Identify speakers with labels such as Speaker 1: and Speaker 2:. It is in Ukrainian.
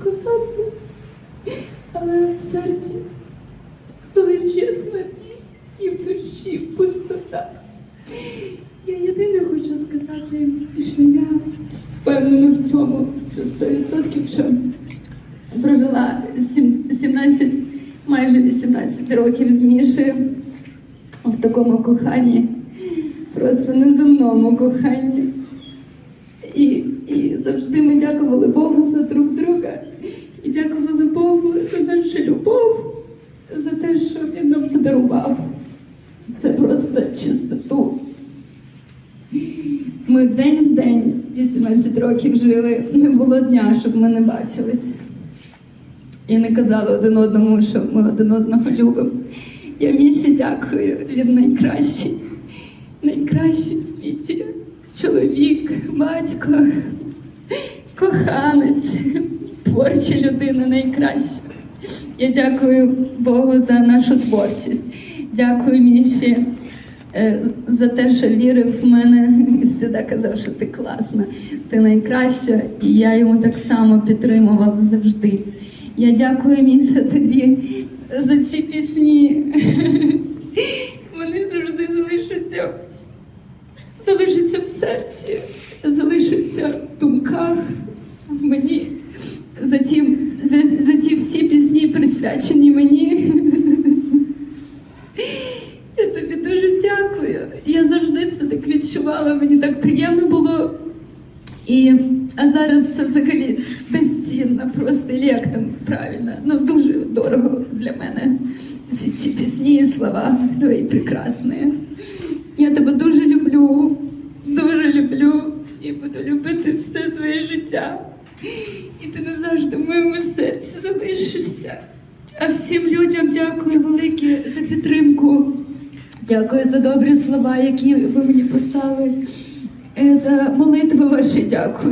Speaker 1: сказати, але в серці величезна і в душі пустота. Я єдине хочу сказати, що я впевнена в цьому, це 100%, що прожила 17, майже 18 років з Мішею в такому коханні, просто неземному коханні. І, і завжди ми дякували Богу за друг друга. І дякували Богу за нашу любов, за те, що він подарував. Це просто чистоту. Ми день в день 18 років жили, не було дня, щоб ми не бачились. І не казали один одному, що ми один одного любимо. Я Міші дякую, він найкращий, найкращий в світі чоловік, батько, коханець, творча людина найкраща. Я дякую Богу за нашу творчість. Дякую Міші е, за те, що вірив в мене і завжди казав, що ти класна, ти найкраща, і я йому так само підтримувала завжди. Я дякую Міша тобі за ці пісні. Вони завжди залишаться, залишаться в серці, залишаться в думках, в мені. За ті, за, за ті всі пісні присвячені мені. Я тобі дуже дякую. Я завжди це так відчувала, мені так приємно було. І, а зараз це взагалі безцінно, просто як там правильно. Ну дуже дорого для мене. Всі ці пісні і слова твої прекрасні. Я тебе дуже люблю, дуже люблю і буду любити все своє життя. І ти назавжди в моєму серці залишишся. А всім людям дякую велике за підтримку. Дякую за добрі слова, які ви мені писали. Е, За молитви ваші дякую.